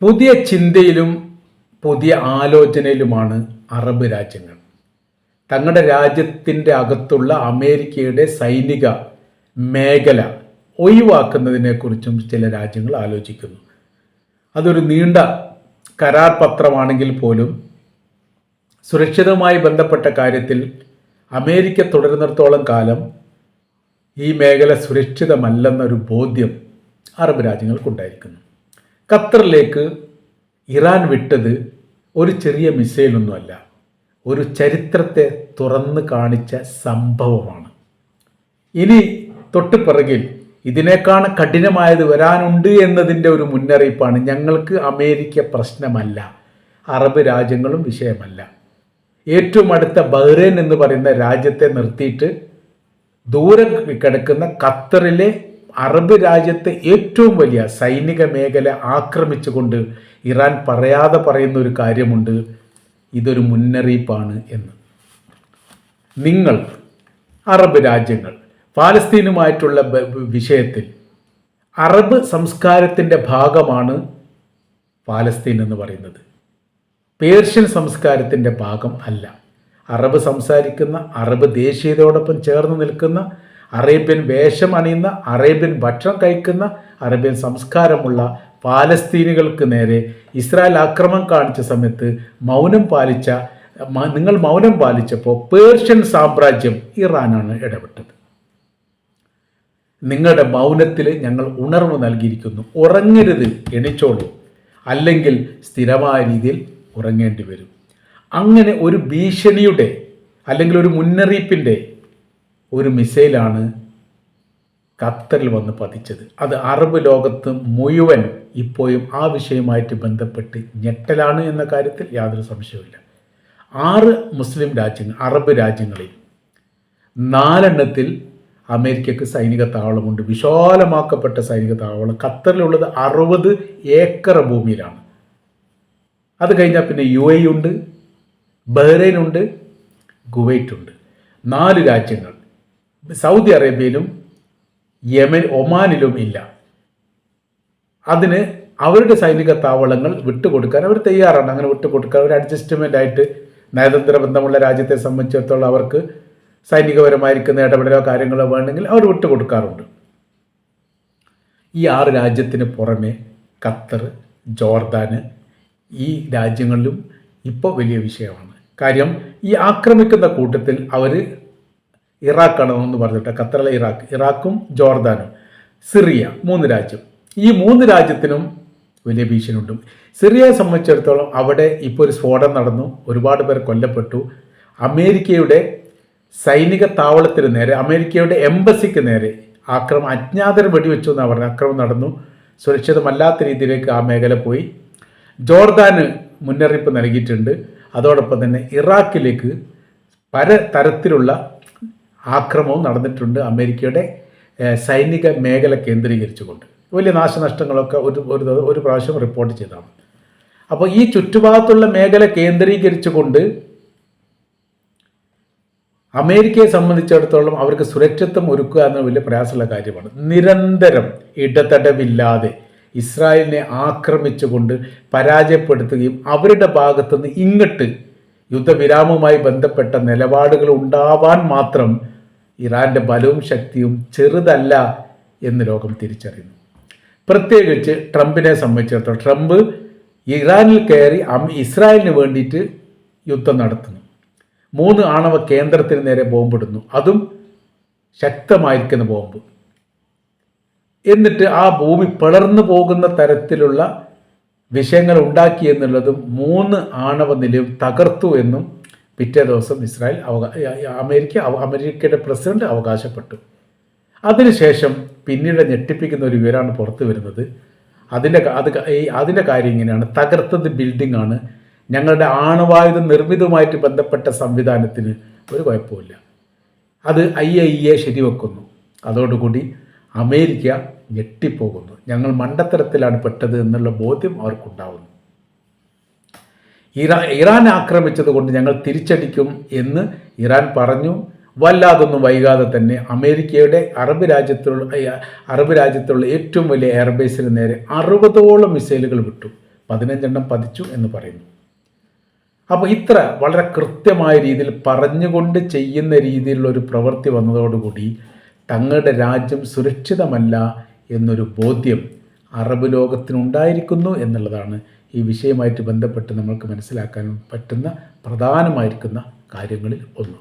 പുതിയ ചിന്തയിലും പുതിയ ആലോചനയിലുമാണ് അറബ് രാജ്യങ്ങൾ. തങ്ങളുടെ രാജ്യത്തിന്റെ അകത്തുള്ള അമേരിക്കയുടെ സൈനിക മേഖല ഒഴിവാക്കുന്നതിനെക്കുറിച്ചും ചില രാജ്യങ്ങൾ ആലോചിക്കുന്നു. അതൊരു നീണ്ട കരാർ പത്രമാണെങ്കിൽ പോലും സുരക്ഷിതമായി ബന്ധപ്പെട്ട കാര്യത്തിൽ അമേരിക്ക തുടരുന്നിടത്തോളം കാലം ഈ മേഖല സുരക്ഷിതമല്ലെന്നൊരു ബോധ്യം അറബ് രാജ്യങ്ങൾക്കുണ്ടായിരിക്കുന്നു. ഖത്തറിലേക്ക് ഇറാൻ വിട്ടത് ഒരു ചെറിയ മിസൈലൊന്നുമല്ല ഒരു ചരിത്രത്തെ തുറന്ന് കാണിച്ച സംഭവമാണ്. ഇനി തൊട്ട് പിറകിൽ ഇതിനേക്കാൾ കഠിനമായത് വരാനുണ്ട് എന്നതിന്റെ ഒരു മുന്നറിയിപ്പാണ്. ഞങ്ങൾക്ക് അമേരിക്ക പ്രശ്നമല്ല അറബ് രാജ്യങ്ങളും വിഷയമല്ല. ഏറ്റവും അടുത്ത ബഹ്റൈൻ എന്ന് പറയുന്ന രാജ്യത്തെ നിർത്തിയിട്ട് ദൂരം കിടക്കുന്ന ഖത്തറിലെ അറബ് രാജ്യത്തെ ഏറ്റവും വലിയ സൈനിക മേഖല ആക്രമിച്ചുകൊണ്ട് ഇറാൻ പറയാതെ പറയുന്ന ഒരു കാര്യമുണ്ട്. ഇതൊരു മുന്നറിയിപ്പാണ് എന്ന്. നിങ്ങൾ അറബ് രാജ്യങ്ങൾ പാലസ്തീനുമായിട്ടുള്ള വിഷയത്തിൽ അറബ് സംസ്കാരത്തിന്റെ ഭാഗമാണ് പാലസ്തീൻ എന്ന് പറയുന്നത്. പേർഷ്യൻ സംസ്കാരത്തിന്റെ ഭാഗം അല്ല. അറബ് സംസാരിക്കുന്ന അറബ് ദേശീയതയോടൊപ്പം ചേർന്ന് നിൽക്കുന്ന അറേബ്യൻ വേഷം അണിയുന്ന അറേബ്യൻ ഭക്ഷണം കഴിക്കുന്ന അറേബ്യൻ സംസ്കാരമുള്ള പാലസ്തീനികൾക്ക് നേരെ ഇസ്രായേൽ ആക്രമണം കാണിച്ച സമയത്ത് മൗനം പാലിച്ച നിങ്ങൾ മൗനം പാലിച്ചപ്പോൾ പേർഷ്യൻ സാമ്രാജ്യം ഇറാനാണ് ഇടപെട്ടത്. നിങ്ങളുടെ മൗനത്തിൽ ഞങ്ങൾ ഉണർവ് നൽകിയിരിക്കുന്നു. ഉറങ്ങരുത് എണിച്ചോളൂ. അല്ലെങ്കിൽ സ്ഥിരമായ രീതിയിൽ ഉറങ്ങേണ്ടി വരും. അങ്ങനെ ഒരു ഭീഷണിയുടെ അല്ലെങ്കിൽ ഒരു മുന്നറിയിപ്പിന്റെ ഒരു മിസൈലാണ് ഖത്തറിൽ വന്ന് പതിച്ചത്. അത് അറബ് ലോകത്ത് മുഴുവൻ ഇപ്പോഴും ആ വിഷയവുമായിട്ട് ബന്ധപ്പെട്ട് ഞെട്ടലാണ് എന്ന കാര്യത്തിൽ യാതൊരു സംശയവുമില്ല. ആറ് മുസ്ലിം രാജ്യങ്ങൾ അറബ് രാജ്യങ്ങളിൽ നാലെണ്ണത്തിൽ അമേരിക്കക്ക് സൈനിക താവളമുണ്ട്. വിശാലമാക്കപ്പെട്ട സൈനിക താവളം. ഖത്തറിലുള്ളത് അറുപത് ഏക്കർ ഭൂമിയിലാണ്. അത് കഴിഞ്ഞാൽ പിന്നെ യു എ ഉണ്ട് ബഹ്റൈൻ ഉണ്ട് കുവൈറ്റ് ഉണ്ട്. നാല് രാജ്യങ്ങൾ. സൗദി അറേബ്യയിലും യമൻ ഒമാനിലും ഇല്ല. അതിന് അവരുടെ സൈനിക താവളങ്ങൾ വിട്ടുകൊടുക്കാൻ അവർ തയ്യാറാണ്. അങ്ങനെ വിട്ടുകൊടുക്കാൻ ഒരു അഡ്ജസ്റ്റ്മെന്റ് ആയിട്ട് നയതന്ത്ര ബന്ധമുള്ള രാജ്യത്തെ സംബന്ധിച്ചിടത്തോളം അവർക്ക് സൈനികപരമായിരിക്കുന്ന ഇടപെടലോ കാര്യങ്ങളോ വേണമെങ്കിൽ അവർ വിട്ടുകൊടുക്കാറുണ്ട്. ഈ ആറ് രാജ്യത്തിന് പുറമെ ഖത്തർ ജോർദാന് ഈ രാജ്യങ്ങളിലും ഇപ്പോൾ വലിയ വിഷയമാണ്. കാര്യം ഈ ആക്രമിക്കുന്ന കൂട്ടത്തിൽ അവർ ഇറാഖാണ് എന്ന് പറഞ്ഞിട്ട് ഖത്തറിലെ ഇറാഖ് ഇറാഖും ജോർദാനും സിറിയ മൂന്ന് രാജ്യം. ഈ മൂന്ന് രാജ്യത്തിനും വലിയ ഭീഷണിയുണ്ട്. സിറിയയെ സംബന്ധിച്ചിടത്തോളം അവിടെ ഇപ്പോൾ ഒരു സ്ഫോടനം നടന്നു. ഒരുപാട് പേർ കൊല്ലപ്പെട്ടു. അമേരിക്കയുടെ സൈനിക താവളത്തിന് നേരെ അമേരിക്കയുടെ എംബസിക്ക് നേരെ ആക്രമണം അജ്ഞാതർ വെടിവെച്ചു എന്നാണ് പറഞ്ഞത് ആക്രമണം നടന്നു. സുരക്ഷിതമല്ലാത്ത രീതിയിലേക്ക് ആ മേഖല പോയി. ജോർദാന് മുന്നറിയിപ്പ് നൽകിയിട്ടുണ്ട്. അതോടൊപ്പം തന്നെ ഇറാഖിലേക്ക് പല തരത്തിലുള്ള ആക്രമണവും നടന്നിട്ടുണ്ട് അമേരിക്കയുടെ സൈനിക മേഖല കേന്ദ്രീകരിച്ചുകൊണ്ട്. വലിയ നാശനഷ്ടങ്ങളൊക്കെ ഒരു ഒരു ഒരു പ്രാവശ്യം റിപ്പോർട്ട് ചെയ്തതാണ് അപ്പോൾ ഈ ചുറ്റുഭാഗത്തുള്ള മേഖല കേന്ദ്രീകരിച്ചുകൊണ്ട് അമേരിക്കയെ സംബന്ധിച്ചിടത്തോളം അവർക്ക് സുരക്ഷിത്വം ഒരുക്കുക എന്ന വലിയ പ്രയാസമുള്ള കാര്യമാണ്. നിരന്തരം ഇടതടവില്ലാതെ ഇസ്രായേലിനെ ആക്രമിച്ചുകൊണ്ട് പരാജയപ്പെടുത്തുകയും അവരുടെ ഭാഗത്തുനിന്ന് ഇങ്ങോട്ട് യുദ്ധവിരാമവുമായി ബന്ധപ്പെട്ട നിലപാടുകൾ ഉണ്ടാവാൻ മാത്രം ഇറാന്റെ ബലവും ശക്തിയും ചെറുതല്ല എന്ന് ലോകം തിരിച്ചറിയുന്നു. പ്രത്യേകിച്ച് ട്രംപിനെ സംബന്ധിച്ചിടത്തോളം ട്രംപ് ഇറാനിൽ കയറി ഇസ്രായേലിന് വേണ്ടിയിട്ട് യുദ്ധം നടത്തുന്നു. മൂന്ന് ആണവ കേന്ദ്രത്തിന് നേരെ ബോംബിടുന്നു. അതും ശക്തമായിരിക്കുന്ന ബോംബ്. എന്നിട്ട് ആ ഭൂമി പിളർന്നു പോകുന്ന തരത്തിലുള്ള വിഷയങ്ങൾ ഉണ്ടാക്കി എന്നുള്ളതും മൂന്ന് ആണവ നിലയം തകർത്തു എന്നും പിറ്റേ ദിവസം ഇസ്രായേൽ അവകാ അമേരിക്ക അമേരിക്കയുടെ പ്രസിഡന്റ് അവകാശപ്പെട്ടു. അതിനുശേഷം പിന്നീട് ഞെട്ടിപ്പിക്കുന്ന ഒരു വിവരമാണ് പുറത്തു വരുന്നത്. അതിന്റെ അത് അതിന്റെ കാര്യം ഇങ്ങനെയാണ്. തകർത്തത് ബിൽഡിംഗ് ആണ്. ഞങ്ങളുടെ ആണവായുധ നിർമ്മിതവുമായിട്ട് ബന്ധപ്പെട്ട സംവിധാനത്തിന് ഒരു കുഴപ്പമില്ല അത് ഐ ഐ എ ശരിവെക്കുന്നു. അതോടുകൂടി അമേരിക്ക ഞെട്ടിപ്പോകുന്നു. ഞങ്ങൾ മണ്ടത്തരത്തിലാണ് പെട്ടത് എന്നുള്ള ബോധ്യം അവർക്കുണ്ടാവുന്നു. ഇറാ ഇറാൻ ആക്രമിച്ചത് കൊണ്ട് ഞങ്ങൾ തിരിച്ചടിക്കും എന്ന് ഇറാൻ പറഞ്ഞു. വല്ലാതൊന്നും വൈകാതെ തന്നെ അമേരിക്കയുടെ അറബ് രാജ്യത്തുള്ള അറബ് രാജ്യത്തുള്ള ഏറ്റവും വലിയ എയർബേസിന് നേരെ അറുപതോളം മിസൈലുകൾ വിട്ടു. പതിനഞ്ചെണ്ണം പതിച്ചു എന്ന് പറയുന്നു. അപ്പോൾ ഇത്ര വളരെ കൃത്യമായ രീതിയിൽ പറഞ്ഞുകൊണ്ട് ചെയ്യുന്ന രീതിയിലുള്ള ഒരു പ്രവൃത്തി വന്നതോടുകൂടി തങ്ങളുടെ രാജ്യം സുരക്ഷിതമല്ല എന്നൊരു ബോധ്യം അറബ് ലോകത്തിനുണ്ടായിരിക്കുന്നു എന്നുള്ളതാണ് ഈ വിഷയമായിട്ട് ബന്ധപ്പെട്ട് നമ്മൾക്ക് മനസ്സിലാക്കാൻ പറ്റുന്ന പ്രധാനമായിരിക്കുന്ന കാര്യങ്ങളിൽ ഒന്ന്.